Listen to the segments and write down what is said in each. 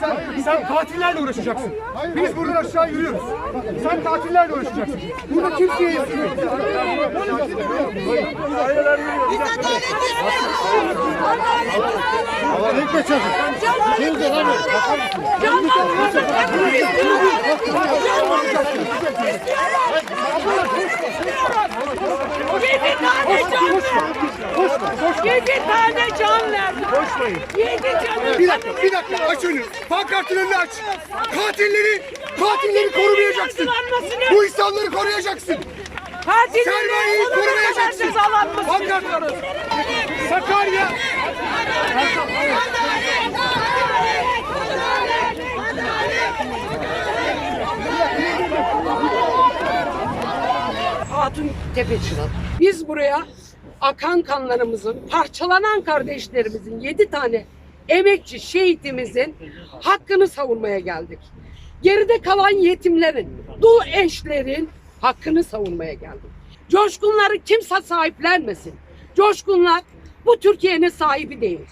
Sen, sen katillerle uğraşacaksın. Biz buradan aşağı yürüyoruz. Sen katillerle uğraşacaksın. Burada kimseye izin yok. İlk geçelim. Şimdi abi. Yedi can verdi. Yedi tane can verdi. Koşmayın. Yedi canı. Bir dakika, bir dakika. Aç önünü. Pankartın önünü aç. Katilleri, katilleri korumayacaksın. Bu insanları koruyacaksın. Katilleri korumayacaksın. Pankart. istiyoruz. Sakarya. Hatun Tepeçıran. Biz buraya akan kanlarımızın, parçalanan kardeşlerimizin, yedi tane emekçi şehitimizin hakkını savunmaya geldik. Geride kalan yetimlerin, dul eşlerin hakkını savunmaya geldik. Coşkunları kimse sahiplenmesin. Coşkunlar bu Türkiye'nin sahibi değil.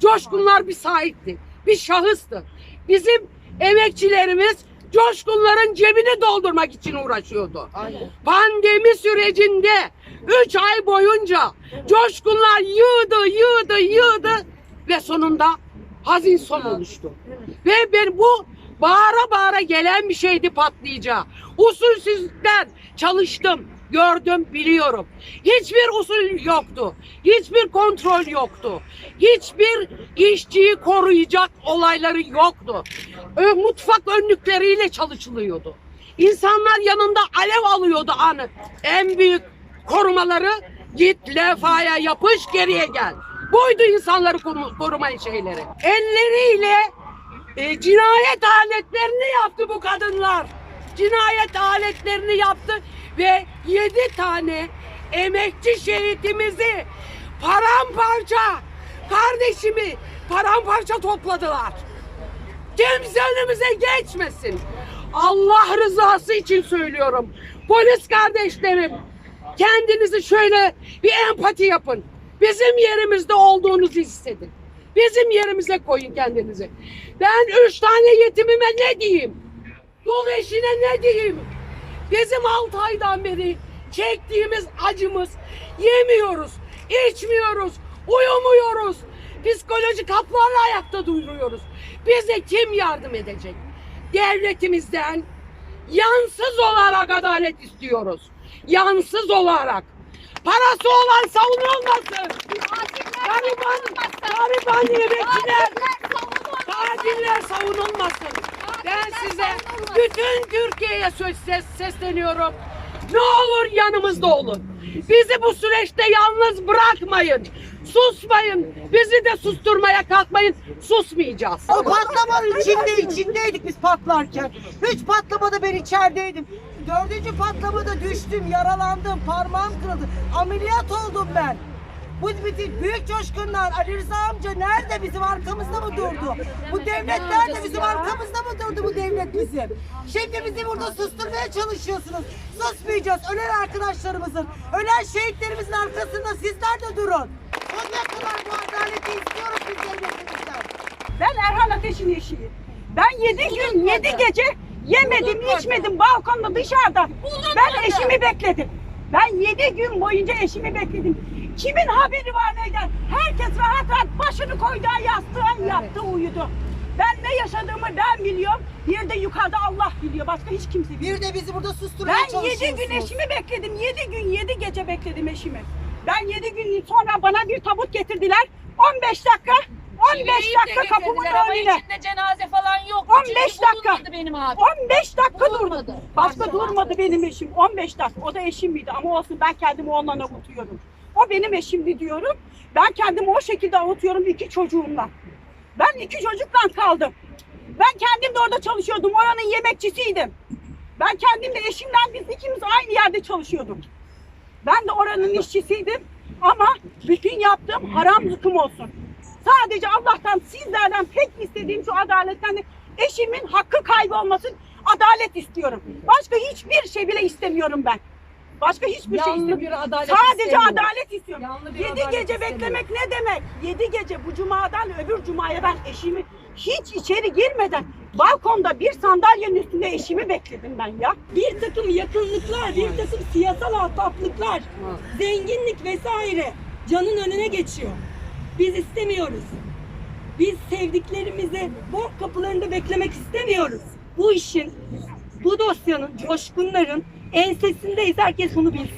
Coşkunlar bir sahipti, bir şahıstı. Bizim emekçilerimiz coşkunların cebini doldurmak için uğraşıyordu. Pandemi sürecinde 3 ay boyunca coşkunlar yığdı, yığdı, yığdı ve sonunda hazin son oluştu. Ve ben bu bağıra bağıra gelen bir şeydi patlayacağı. Usulsüzlükten çalıştım, gördüm, biliyorum. Hiçbir usul yoktu. Hiçbir kontrol yoktu. Hiçbir işçiyi koruyacak olayları yoktu. Mutfak önlükleriyle çalışılıyordu. İnsanlar yanında alev alıyordu anı. En büyük korumaları git levhaya yapış geriye gel. Buydu insanları koru- koruma şeyleri. Elleriyle e, cinayet aletlerini yaptı bu kadınlar. Cinayet aletlerini yaptı ve yedi tane emekçi şehitimizi paramparça kardeşimi paramparça topladılar. Kimse önümüze geçmesin. Allah rızası için söylüyorum. Polis kardeşlerim kendinizi şöyle bir empati yapın. Bizim yerimizde olduğunuzu hissedin. Bizim yerimize koyun kendinizi. Ben üç tane yetimime ne diyeyim? Dul eşine ne diyeyim? Bizim altı aydan beri çektiğimiz acımız yemiyoruz, içmiyoruz, uyumuyoruz. Psikolojik haplarla ayakta duruyoruz. Bize kim yardım edecek? Devletimizden yansız olarak adalet istiyoruz. Yansız olarak. Parası olan savunulmasın. Gariban, gariban yemekçiler, katiller savunulmasın. Ben size bütün Türkiye'ye ses, sesleniyorum. Ne olur yanımızda olun. Bizi bu süreçte yalnız bırakmayın. Susmayın. Bizi de susturmaya kalkmayın. Susmayacağız. O patlamanın içinde içindeydik biz patlarken. Üç patlamada ben içerideydim. Dördüncü patlamada düştüm, yaralandım, parmağım kırıldı. Ameliyat oldum ben. Bu bütün büyük coşkunlar, Ali Rıza amca nerede bizim arkamızda mı durdu? Bu devlet nerede bizim arkamızda devlet bizim? Şimdi bizi burada susturmaya çalışıyorsunuz. Susmayacağız. Ölen arkadaşlarımızın, ölen şehitlerimizin arkasında sizler de durun. Sonuna kadar bu adaleti istiyoruz biz devletimizden. Ben Erhan Ateş'in eşiyim. Ben yedi gün, yedi gece yemedim, içmedim balkonda dışarıda. Ben eşimi bekledim. Ben yedi gün boyunca eşimi bekledim. Kimin haberi var neyden? Herkes rahat rahat başını koydu yastığa yattı uyudu. Ben ne yaşadığımı ben biliyorum. Bir de yukarıda Allah biliyor. Başka hiç kimse bilmiyor. Bir de bizi burada susturmaya Ben yedi çalışıyorsunuz. gün eşimi bekledim. Yedi gün, yedi gece bekledim eşimi. Ben yedi gün sonra bana bir tabut getirdiler. 15 dakika, 15 dakika kapımın önüne. içinde cenaze falan yok. 15 Çünkü dakika. benim abim. 15 dakika Bulunmadı. durdu. Başka durmadı benim eşim. 15 dakika. O da eşim miydi ama olsun ben kendimi ondan avutuyorum. O benim eşimdi diyorum. Ben kendimi o şekilde avutuyorum iki çocuğumla. Ben iki çocukla kaldım. Ben kendim de orada çalışıyordum. Oranın yemekçisiydim. Ben kendim de eşimden biz ikimiz aynı yerde çalışıyorduk. Ben de oranın işçisiydim. Ama bütün yaptığım haram zıkkım olsun. Sadece Allah'tan sizlerden tek istediğim şu adaletten de eşimin hakkı kaybolmasın. Adalet istiyorum. Başka hiçbir şey bile istemiyorum ben. Başka hiçbir şey Yanlı istemiyorum. bir adalet Sadece istemiyorum. adalet istiyorum. Yanlı bir Yedi adalet gece istemiyorum. beklemek ne demek? Yedi gece bu cumadan öbür cumaya ben eşimi hiç içeri girmeden balkonda bir sandalyenin üstünde eşimi bekledim ben ya. bir takım yakınlıklar, bir takım siyasal ahbaplıklar, zenginlik vesaire canın önüne geçiyor. Biz istemiyoruz. Biz sevdiklerimizi bok kapılarında beklemek istemiyoruz. Bu işin, bu dosyanın, coşkunların ensesindeyiz. Herkes bunu bilsin.